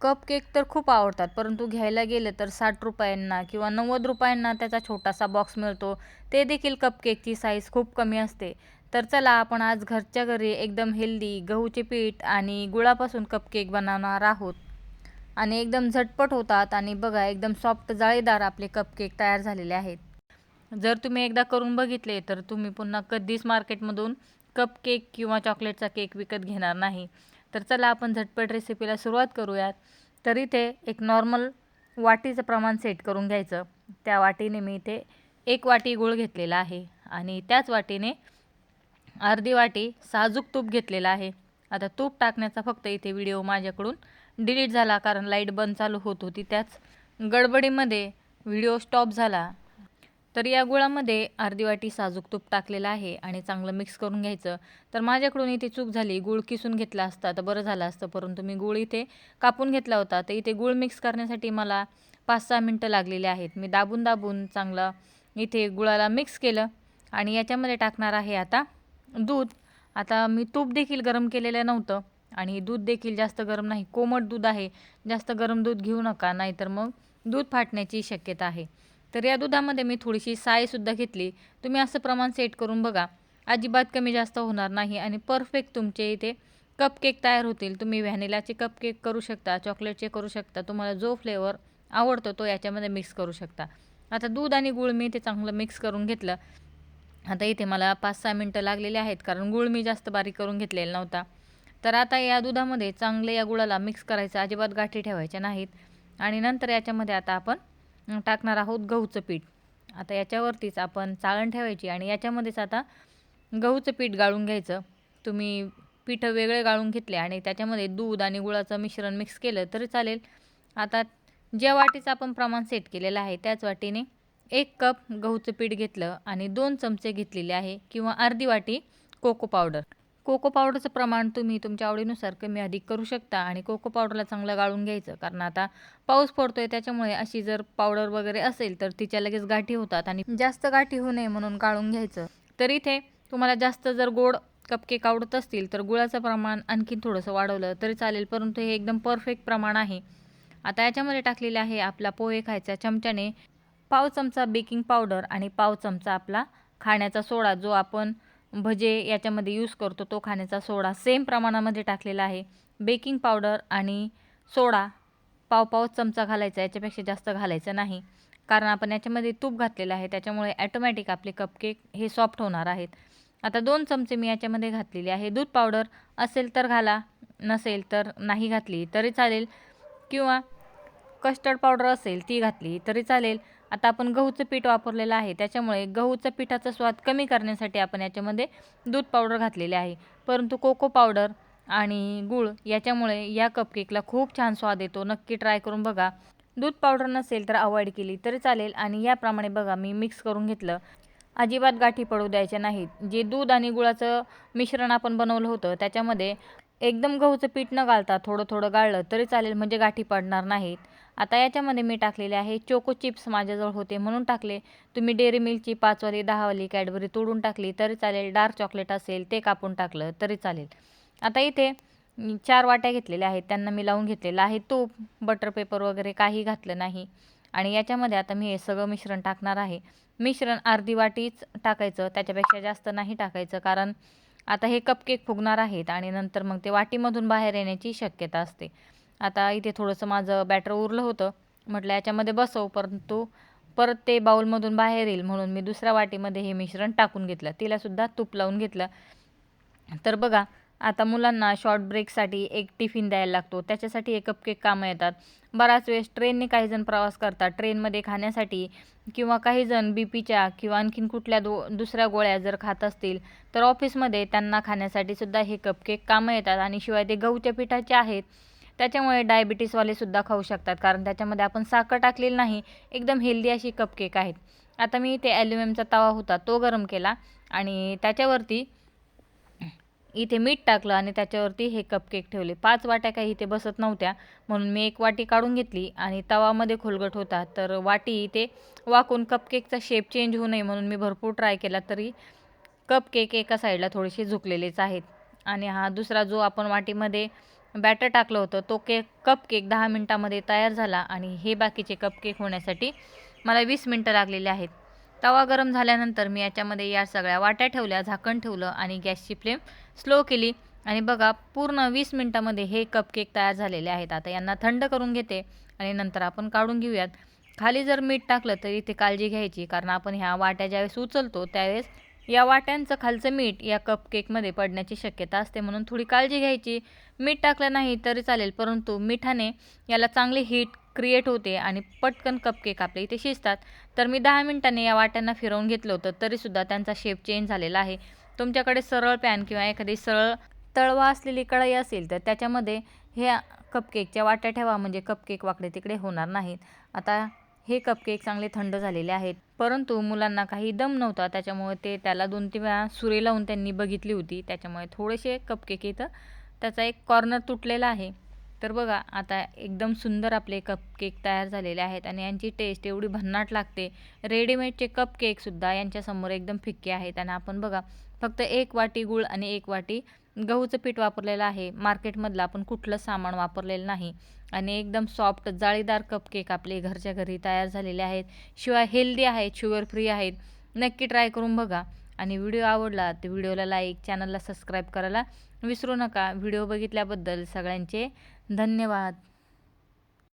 Cup cake तर खूप आवडतात परंतु घ्यायला गेलं तर साठ रुपयांना किंवा नव्वद रुपयांना त्याचा छोटासा बॉक्स मिळतो. ते देखील कपकेकची साईज खूप कमी असते. तर चला आपण आज घरच्या घरी एकदम हेल्दी गहूचे पीठ आणि गुळापासून कपकेक बनवणार आहोत. आणि एकदम झटपट होतात आणि बघा एकदम सॉफ्ट जाळीदार आपले कपकेक तयार झालेले आहेत. जर तुम्ही एकदा करून बघितले तर तुम्ही पुन्हा कधीच मार्केटमधून कपकेक किंवा चॉकलेटचा केक विकत घेणार नाही. तर चला आपण झटपट रेसिपीला सुरुवात करूयात. तर इथे एक नॉर्मल वाटीचं प्रमाण सेट करून घ्यायचं. त्या वाटीने मी इथे एक वाटी गूळ घेतलेला आहे आणि त्याच वाटीने अर्धी वाटी साजूक तूप घेतलेलं आहे. आता तूप टाकण्याचा फक्त इथे व्हिडिओ माझ्याकडून डिलीट झाला कारण लाइट बंद चालू होत होती. त्याच गडबडीमध्ये व्हिडिओ स्टॉप झाला. तर या गुळामध्ये अर्धी वाटी साजूक तूप टाकलेलं आहे आणि चांगलं मिक्स करून घ्यायचं. तर माझ्याकडून इथे चूक झाली. गूळ किसून घेतला असता तर बरं झालं असतं परंतु मी गूळ इथे कापून घेतला होता. तर इथे गूळ मिक्स करण्यासाठी मला पाच सहा मिनटं लागलेली आहेत. मी दाबून दाबून चांगलं इथे गुळाला मिक्स केलं आणि याच्यामध्ये टाकणार आहे आता दूध. आता मी तूप देखील गरम केलेलं नव्हतं आणि दूध देखील जास्त गरम नाही. कोमट दूध आहे. जास्त गरम दूध घेऊ नका नाहीतर मग दूध फाटण्याची शक्यता आहे. तर या दुधामध्ये मी थोडीशी सायसुद्धा घेतली. तुम्ही असं प्रमाण सेट करून बघा. अजिबात कमी जास्त होणार नाही आणि परफेक्ट तुमचे इथे कपकेक तयार होतील. तुम्ही व्हॅनिलाचे कपकेक करू शकता चॉकलेटचे करू शकता. तुम्हाला जो फ्लेवर आवडतो तो याच्यामध्ये मिक्स करू शकता. आता दूध आणि गुळ मी ते चांगलं मिक्स करून घेतलं. आता इथे मला पाच सहा मिनटं लागलेले आहेत कारण गुळ मी जास्त बारीक करून घेतलेला नव्हता. तर आता या दुधामध्ये चांगले या गुळाला मिक्स करायचं अजिबात गाठी ठेवायच्या नाहीत. आणि नंतर याच्यामध्ये आता आपण टाकणार आहोत गहूचं पीठ. आता याच्यावरतीच आपण चाळण ठेवायची आणि याच्यामध्येच आता गहूचं पीठ गाळून घ्यायचं. तुम्ही पीठ वेगळे गाळून घेतले आणि त्याच्यामध्ये दूध आणि गुळाचं मिश्रण मिक्स केलं तरी चालेल. आता ज्या वाटीचं आपण प्रमाण सेट केलेलं आहे त्याच वाटीने एक कप गहूचं पीठ घेतलं आणि दोन चमचे घेतलेले आहे किंवा अर्धी वाटी कोको पावडर कोको पावडरचं प्रमाण तुम्ही तुमच्या आवडीनुसार कमी अधिक करू शकता आणि कोको पावडरला चांगलं गाळून घ्यायचं. कारण आता पाऊस पडतो आहे त्याच्यामुळे अशी जर पावडर वगैरे असेल तर तिच्या लगेच गाठी होतात आणि जास्त गाठी होऊ नये म्हणून गाळून घ्यायचं. तर इथे तुम्हाला जास्त जर गोड कपकेक आवडत असतील तर गुळाचं प्रमाण आणखीन थोडंसं वाढवलं तरी चालेल परंतु हे एकदम परफेक्ट प्रमाण आहे. आता याच्यामध्ये टाकलेले आहे आपला पोहे खायचा चमच्याने पाव चमचा बेकिंग पावडर आणि पाव चमचा आपला खाण्याचा सोडा जो आपण भजे याच्यामध्ये यूज करतो. तो खाण्याचा सोडा सेम प्रमाणामध्ये टाकलेला आहे. बेकिंग पावडर आणि सोडा पाव पाव चमचा घालायचा याच्यापेक्षा जास्त घालायचं नाही. कारण आपण याच्यामध्ये तूप घातलेलं आहे त्याच्यामुळे ॲटोमॅटिक आपले कपकेक हे सॉफ्ट होणार आहेत. आता दोन चमचे मी याच्यामध्ये घातलेले आहे. दूध पावडर असेल तर घाला नसेल तर नाही घातली तरी चालेल. किंवा कस्टर्ड पावडर असेल ती घातली तरी चालेल. आता आपण गहूचं पीठ वापरलेलं आहे त्याच्यामुळे गहूचं पिठाचा स्वाद कमी करण्यासाठी आपण याच्यामध्ये दूध पावडर घातलेले आहे. परंतु कोको पावडर आणि गूळ याच्यामुळे या कपकेकला खूप छान स्वाद येतो. नक्की ट्राय करून बघा. दूध पावडर नसेल तर अवॉइड केली तरी चालेल आणि याप्रमाणे बघा मी मिक्स करून घेतलं. अजिबात गाठी पडू द्यायच्या नाहीत. जे दूध आणि गुळाचं मिश्रण आपण बनवलं होतं त्याच्यामध्ये एकदम गहूचं पीठ न घालता थोडं थोडं गाळलं तरी चालेल म्हणजे गाठी पडणार नाहीत. आता याच्यामध्ये मी टाकलेले आहे चोको चिप्स माझ्याजवळ होते म्हणून टाकले. तुम्ही डेअरी मिल्कची पाचवाली दहावाली कॅडबरी तोडून टाकली तरी चालेल. डार्क चॉकलेट असेल ते कापून टाकलं तरी चालेल. आता इथे चार वाट्या घेतलेल्या आहेत. त्यांना मी लावून घेतलेलं आहे. तूप बटर पेपर वगैरे काही घातलं नाही. आणि याच्यामध्ये आता मी हे सगळं मिश्रण टाकणार आहे. मिश्रण अर्धी वाटीच टाकायचं. त्याच्यापेक्षा जास्त नाही टाकायचं कारण आता हे कपकेक फुगणार आहेत आणि नंतर मग ते वाटीमधून बाहेर येण्याची शक्यता असते. आता इथे थोडंसं माझं बॅटर उरलं होतं. म्हटलं याच्यामध्ये बसव परंतु परत ते बाऊलमधून बाहेर येईल म्हणून मी दुसऱ्या वाटीमध्ये हे मिश्रण टाकून घेतलं. तिलासुद्धा तूप लावून घेतलं. तर बघा आता मुलांना शॉर्ट ब्रेकसाठी एक टिफिन द्यायला लागतो. त्याच्यासाठी हे कपकेक कामं येतात. बराच वेळेस ट्रेनने काही जण प्रवास करतात. ट्रेनमध्ये खाण्यासाठी किंवा काही जण बी पीच्या किंवा आणखीन कुठल्या दो दुसऱ्या गोळ्या जर खात असतील तर ऑफिसमध्ये त्यांना खाण्यासाठी सुद्धा हे कपकेक कामं येतात. आणि शिवाय ते गहूच्या पिठाचे आहेत. त्याच्यामुळे डायबिटीसवालेसुद्धा खाऊ शकतात. कारण त्याच्यामध्ये आपण साखर टाकलेली नाही एकदम हेल्दी अशी कपकेक आहेत. आता मी इथे ॲल्युमिनियमचा तवा होता तो गरम केला आणि त्याच्यावरती इथे मीठ टाकलं आणि त्याच्यावरती हे कपकेक ठेवले. पाच वाट्या काही इथे बसत नव्हत्या म्हणून मी एक वाटी काढून घेतली आणि तवामध्ये खोलगट होता. तर वाटी इथे वाकून कपकेकचा शेप चेंज होऊ नये म्हणून मी भरपूर ट्राय केला तरी कपकेक एका साईडला थोडेसे झुकलेलेच आहेत. आणि हा दुसरा जो आपण वाटीमध्ये बॅटर टाकलं होतं. तो केक कप केक दहा मिनटामध्ये तयार झाला आणि हे बाकीचे कप केक होण्यासाठी मला वीस मिनटं लागलेली आहेत. तवा गरम झाल्यानंतर मी याच्यामध्ये या सगळ्या वाट्या ठेवल्या झाकण ठेवलं आणि गॅसची फ्लेम स्लो केली. आणि बघा पूर्ण वीस मिनटामध्ये हे कप केक तयार झालेले आहेत. आता यांना थंड करून घेते आणि नंतर आपण काढून घेऊयात. खाली जर मीठ टाकलं तर इथे काळजी घ्यायची कारण आपण ह्या वाट्या ज्यावेळेस उचलतो त्यावेळेस या वाट्यांचं खालचं मीठ या कपकेकमध्ये पडण्याची शक्यता असते म्हणून थोडी काळजी घ्यायची. मीठ टाकलं नाही तरी चालेल परंतु मिठाने याला चांगली हीट क्रिएट होते आणि पटकन कपकेक आपल्या इथे शिजतात. तर मी दहा मिनिटांनी या वाट्यांना फिरवून घेतलं होतं तरीसुद्धा त्यांचा शेप चेंज झालेला आहे. तुमच्याकडे सरळ पॅन किंवा एखादी सरळ तळवा असलेली कढई असेल तर त्याच्यामध्ये हे कपकेकच्या वाट्या ठेवा म्हणजे कपकेक वाकडे तिकडे होणार नाहीत. आता हे कपकेक चांगले थंड झालेले आहेत. परंतु मुलांना काही दम नव्हता त्याच्यामुळे ते त्याला दोन तीन वेळा सुरे लावून त्यांनी बघितली होती. त्याच्यामुळे थोडेसे कपकेक इथं त्याचा एक कॉर्नर तुटलेला आहे. तर बघा आता एकदम सुंदर आपले कपकेक तयार झालेले आहेत आणि यांची टेस्ट एवढी भन्नाट लागते. रेडीमेडचे कपकेकसुद्धा यांच्यासमोर एकदम फिक्के आहेत. आणि आपण बघा फक्त एक वाटी गूळ आणि एक वाटी गहूचं पीठ वापरलेलं आहे. मार्केटमधलं आपण कुठलं सामान वापरलेलं नाही. आणि एकदम सॉफ्ट जाळीदार कपकेक आपले घरच्या घरी तयार झालेले आहेत. शिवाय हेल्दी आहेत शुगर फ्री आहेत. नक्की ट्राय करून बघा. आणि व्हिडिओ आवडला तर व्हिडिओला लाईक चॅनलला सबस्क्राईब करायला विसरू नका. व्हिडिओ बघितल्याबद्दल सगळ्यांचे धन्यवाद.